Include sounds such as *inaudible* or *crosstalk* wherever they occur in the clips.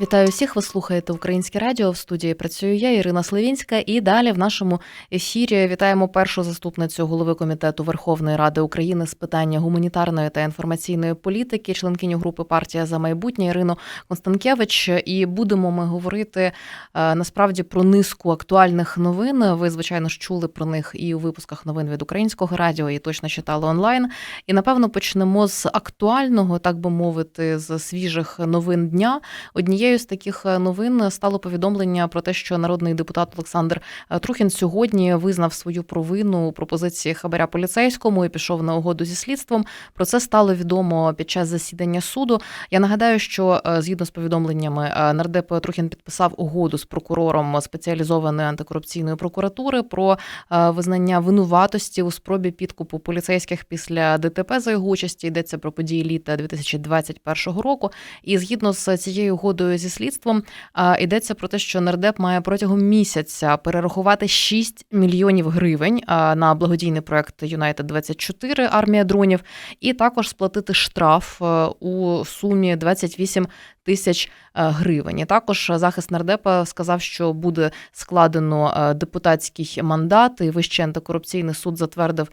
Вітаю всіх. Ви слухаєте Українське радіо. В студії працюю я, Ірина Славінська. І далі в нашому ефірі вітаємо першу заступницю голови комітету Верховної Ради України з питання гуманітарної та інформаційної політики, членкиню групи партія за майбутнє Ірину Констанкевич. І будемо ми говорити е, насправді про низку актуальних новин. Ви звичайно ж чули про них і у випусках новин від українського радіо, і точно читали онлайн. І напевно почнемо з актуального, так би мовити, з свіжих новин дня. Однією з таких е, новин стало повідомлення про те, що народний депутат Олександр е, Трухін сьогодні визнав свою провину у пропозиції хабаря поліцейському і пішов на угоду зі слідством. Про це стало відомо під час засідання суду. Я нагадаю, що е, згідно з повідомленнями нардеп Трухін підписав угоду з прокурором спеціалізованої антикорупційної прокуратури про визнання винуватості у спробі підкупу поліцейських після ДТП за його участі. Йдеться про події літа 2021 року. І згідно з цією угодою зі слідством йдеться про те, що нардеп має протягом місяця перерахувати 6 мільйонів гривень на благодійний проект Юнайтед 24 армія дронів, і також сплатити штраф е, у сумі 28 тисяч е, гривень. І Також захист нардепа сказав, що буде складено е, депутатський мандат. і Вищий антикорупційний суд затвердив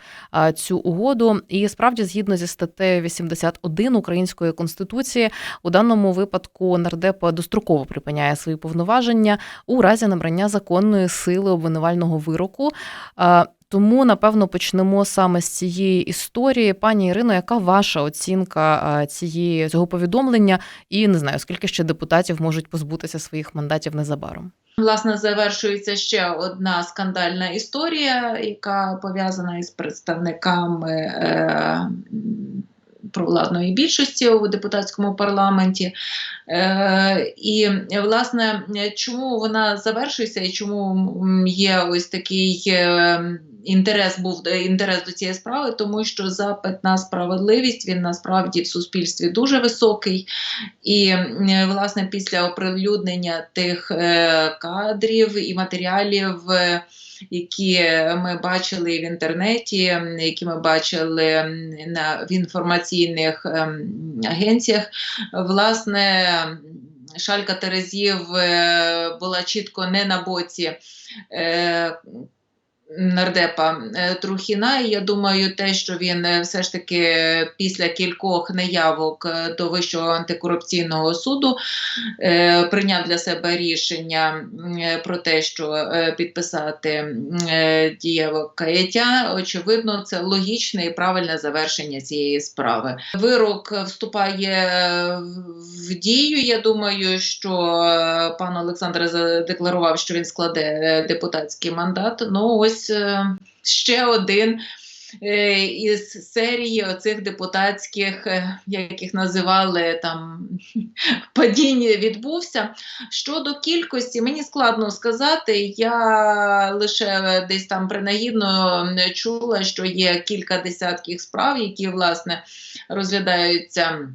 цю угоду. І справді, згідно зі статтею 81 української конституції, у даному випадку нардеп достроково припиняє свої повноваження у разі набрання законної сили обвинувального вироку. Тому напевно почнемо саме з цієї історії. Пані Ірино, яка ваша оцінка цієї цього повідомлення? І не знаю, скільки ще депутатів можуть позбутися своїх мандатів незабаром? Власне, завершується ще одна скандальна історія, яка пов'язана із представниками. Е провладної більшості у депутатському парламенті. Е, І, власне, чому вона завершується і чому є ось такий. Е, інтерес був інтерес до цієї справи, тому що запит на справедливість він насправді в суспільстві дуже високий. І, власне, після оприлюднення тих е, кадрів і матеріалів які ми бачили в інтернеті, які ми бачили на, в інформаційних ем, агенціях, власне. Шалька Терезів е, була чітко не на боці е, нардепа е, Трухіна. І я думаю, те, що він е, все ж таки після кількох неявок е, до Вищого антикорупційного суду прийняв для себе рішення про те, що підписати дієво каяття. Очевидно, це логічне і правильне завершення цієї справи. Вирок вступає в дію. Я думаю, що пан Олександр задекларував, що він складе депутатський мандат. Ну ось ось е, ще один. Е, із серії оцих депутатських, е, як їх називали там *laughs* падіння відбувся. Щодо кількості, мені складно сказати. Я лише десь там принагідно чула, що є кілька десятків справ, які власне розглядаються.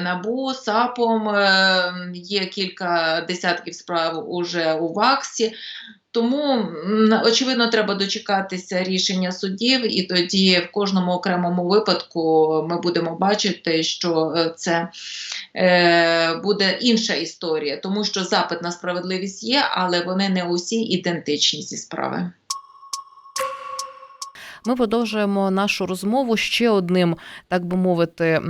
Набу САПом є кілька десятків справ уже у ВАКСі. Тому, очевидно, треба дочекатися рішення судів, і тоді в кожному окремому випадку ми будемо бачити, що е, це е, буде інша історія, тому що запит на справедливість є, але вони не усі ідентичні ці справи. Ми продовжуємо нашу розмову ще одним, так би мовити,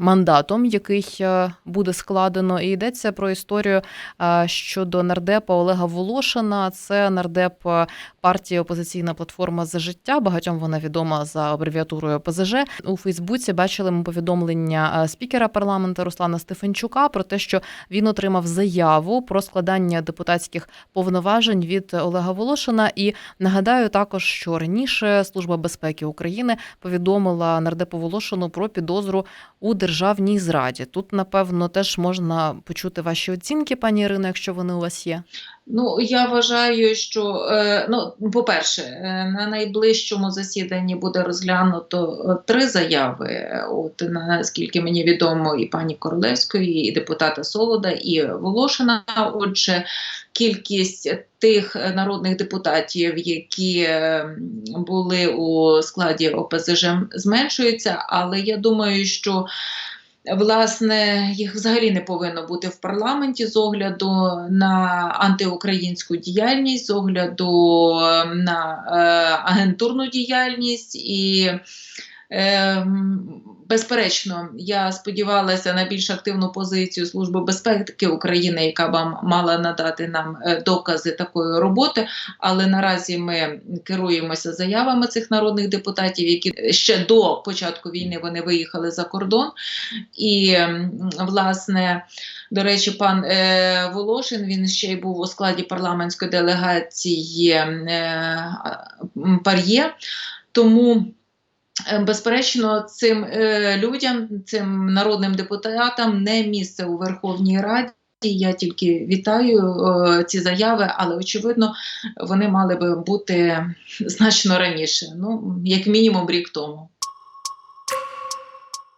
мандатом, який е, буде складено. І йдеться про історію е, щодо нардепа Олега Волошина. Це нардеп е, партії Опозиційна платформа за життя. Багатьом вона відома за абревіатурою ПЗЖ. У Фейсбуці бачили ми повідомлення спікера парламенту Руслана Стефанчука про те, що він отримав заяву про складання депутатських повноважень від Олега Волошина. І нагадаю також, що раніше служба. Служба безпеки України повідомила нардепу Волошину про підозру у державній зраді. Тут, напевно, теж можна почути ваші оцінки, пані Ірино, якщо вони у вас є. Ну, я вважаю, що е, ну, по-перше, е, на найближчому засіданні буде розглянуто е, три заяви. От наскільки мені відомо, і пані Королевської, і депутата Солода, і Волошина. Отже, кількість тих народних депутатів, які були у складі ОПЗЖ, зменшується, але я думаю, що Власне, їх взагалі не повинно бути в парламенті з огляду на антиукраїнську діяльність, з огляду е, на е, агентурну діяльність і. Ем, Безперечно, я сподівалася на більш активну позицію Служби безпеки України, яка б мала надати нам е, докази такої роботи. Але наразі ми керуємося заявами цих народних депутатів, які ще до початку війни вони виїхали за кордон. І власне, до речі, пан е, Волошин він ще й був у складі парламентської делегації е, Пар'є. Тому. Е, Безперечно, цим е, людям, цим народним депутатам не місце у Верховній Раді. Я тільки вітаю е, ці заяви, але очевидно, вони мали би бути *laughs* значно раніше, ну як мінімум рік тому.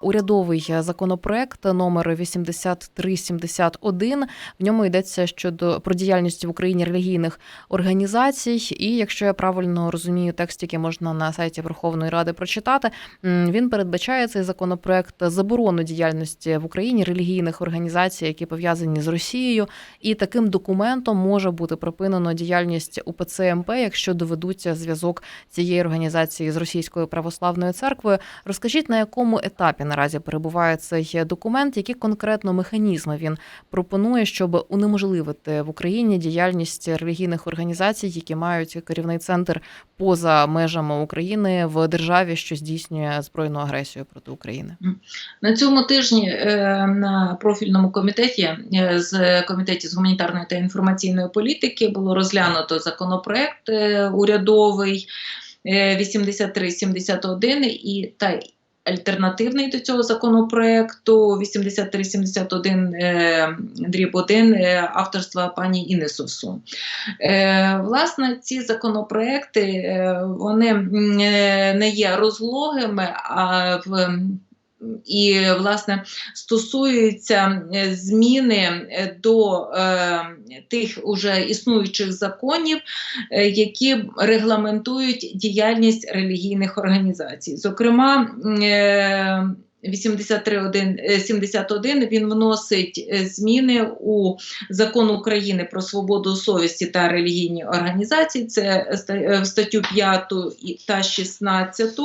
Урядовий законопроект номер 8371. В ньому йдеться щодо про діяльність в Україні релігійних організацій. І якщо я правильно розумію, текст, який можна на сайті Верховної Ради прочитати, він передбачає цей законопроект заборону діяльності в Україні релігійних організацій, які пов'язані з Росією. І таким документом може бути припинено діяльність УПЦ МП, якщо доведуться зв'язок цієї організації з Російською православною церквою. Розкажіть, на якому етапі наразі перебуває цей документ, які конкретно механізми він пропонує, щоб унеможливити в Україні діяльність релігійних організацій, які мають керівний центр поза межами України в державі, що здійснює збройну агресію проти України. На цьому тижні е, на профільному комітеті е, з комітеті з гуманітарної та інформаційної політики було розглянуто законопроект е, урядовий е, 8371 і та альтернативний до цього законопроекту 8371 е, дріб 1 е, авторства пані Інни Совсун. Е, власне, ці законопроекти вони не є розлогими, а в і, власне, стосуються е, зміни е, до е, тих уже існуючих законів, е, які регламентують діяльність релігійних організацій. Зокрема, е, 83.1.71 він вносить е, зміни у закон України про свободу совісті та релігійні організації. Це е, в статтю 5 та 16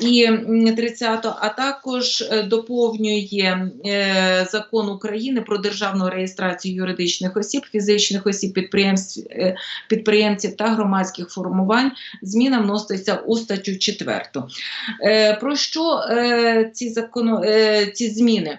і 30, а також е, доповнює е, закон України про державну реєстрацію юридичних осіб, фізичних осіб, підприємств, е, підприємців та громадських формувань. Зміна вноситься у статтю 4. Е, Про що е, ці закону, е, ці зміни?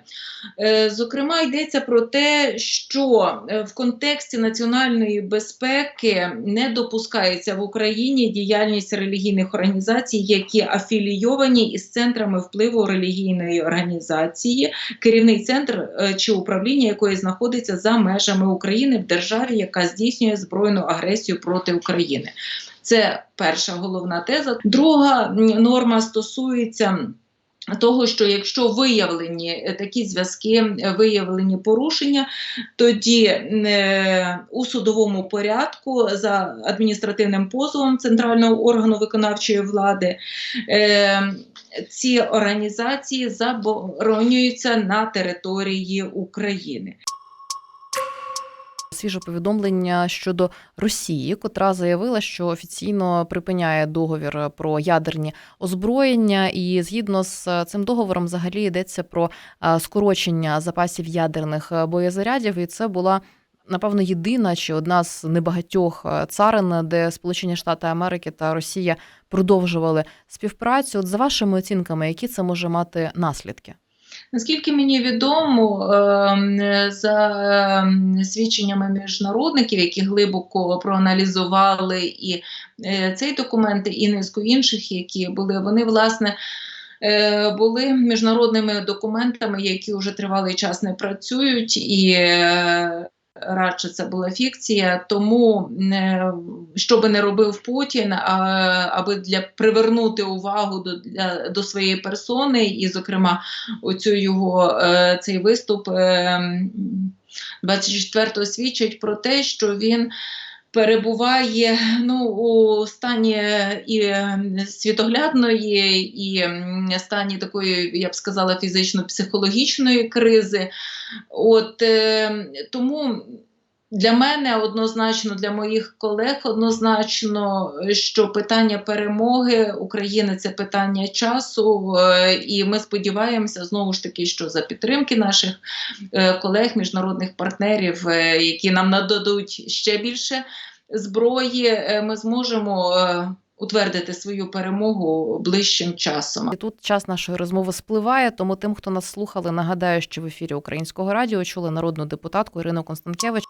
Е, Зокрема, йдеться про те, що е, в контексті національної безпеки не допускається в Україні діяльність релігійних організацій, які афілійовані із центрами впливу релігійної організації, керівний центр чи управління якої знаходиться за межами України в державі, яка здійснює збройну агресію проти України. Це перша головна теза. Друга норма стосується. Того, що якщо виявлені е, такі зв'язки, е, виявлені порушення, тоді е, у судовому порядку за адміністративним позовом центрального органу виконавчої влади ці організації заборонюються на території України. Свіже повідомлення щодо Росії, котра заявила, що офіційно припиняє договір про ядерні озброєння, і згідно з цим договором, взагалі йдеться про е, скорочення запасів ядерних е, боєзарядів, і це була. Напевно, єдина чи одна з небагатьох е, царин, де Сполучені Штати Америки та Росія продовжували співпрацю. От за вашими оцінками, які це може мати наслідки? Наскільки мені відомо, ем, за ем, свідченнями міжнародників, які глибоко проаналізували і е, цей документ, і низку інших, які були, вони власне. е, Були міжнародними документами, які вже тривалий час не працюють, і е, радше це була фікція. Тому, е, що би не робив Путін, аби для привернути увагу до, для, до своєї персони, і, зокрема, оцю його е, цей виступ е, 24-го свідчить про те, що він перебуває ну, у стані і світоглядної, і стані такої, я б сказала, фізично-психологічної кризи. От е, тому для мене однозначно, для моїх колег однозначно, що питання перемоги України це питання часу, е, і ми сподіваємося знову ж таки, що за підтримки наших е, колег, міжнародних партнерів, е, які нам нададуть ще більше зброї, ми зможемо утвердити свою перемогу ближчим часом. І тут час нашої розмови спливає. Тому тим, хто нас слухали, нагадаю, що в ефірі українського радіо чули народну депутатку Ірину Констанкевич.